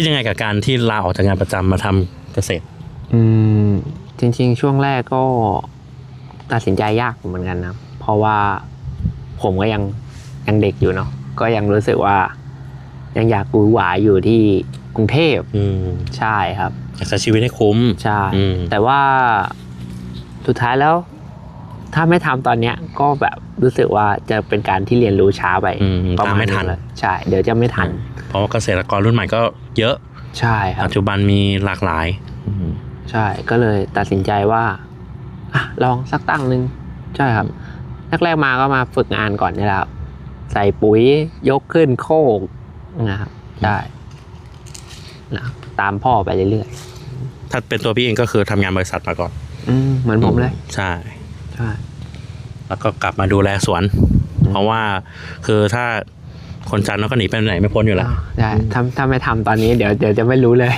คิดยังไงกับการที่ลาออกจากงานประจำมาทำเกษตร อืมจริงๆ ช่วงแรกก็ตัดสินใจยากเหมือนกันนะ เพราะว่าผมก็ยังยังเด็กอยู่เนาะก็ยังรู้สึกว่า ยังอยากกูหวาอยู่ที่กรุงเทพอืมใช่ครับ อยากใช้ชีวิตให้คุ้ม ใช่ อืม แต่ว่าสุดท้ายแล้ว ถ้าไม่ทำตอนเนี้ยก็แบบรู้สึกว่าจะเป็นการที่เรียนรู้ช้าไปอืมประตามมาณไม่ทันงเลยใช่ เดี๋ยวจะไม่ทัน เพราะว่าเกษตรกรรุ่นใหม่ก็เยอะใช่ครับปัจจุบันมีหลากหลายใช่ก็เลยตัดสินใจว่าอะลองสักตั้งหนึ่งใช่ครับแรกๆมาก็มาฝึกงานก่อนนี่แหละครับใส่ปุ๋ยยกขึ้นโคกนะครับใช่นะตามพ่อไปเรื่อยถ้าเป็นตัวพี่เองก็คือทำงานบริษัทมาก่อนๆอืมเหมือนผมเลย ใช่ใช่ แล้วก็กลับมาดูแลสวน เพราะว่าคือถ้าคนจันทร์เขาก็หนีไปไหนไม่พ้นอยู่แล้ว ใช่ถ้าถ้าไม่ทำตอนนี้เดี๋ยวเดี๋ยวจะไม่รู้เลย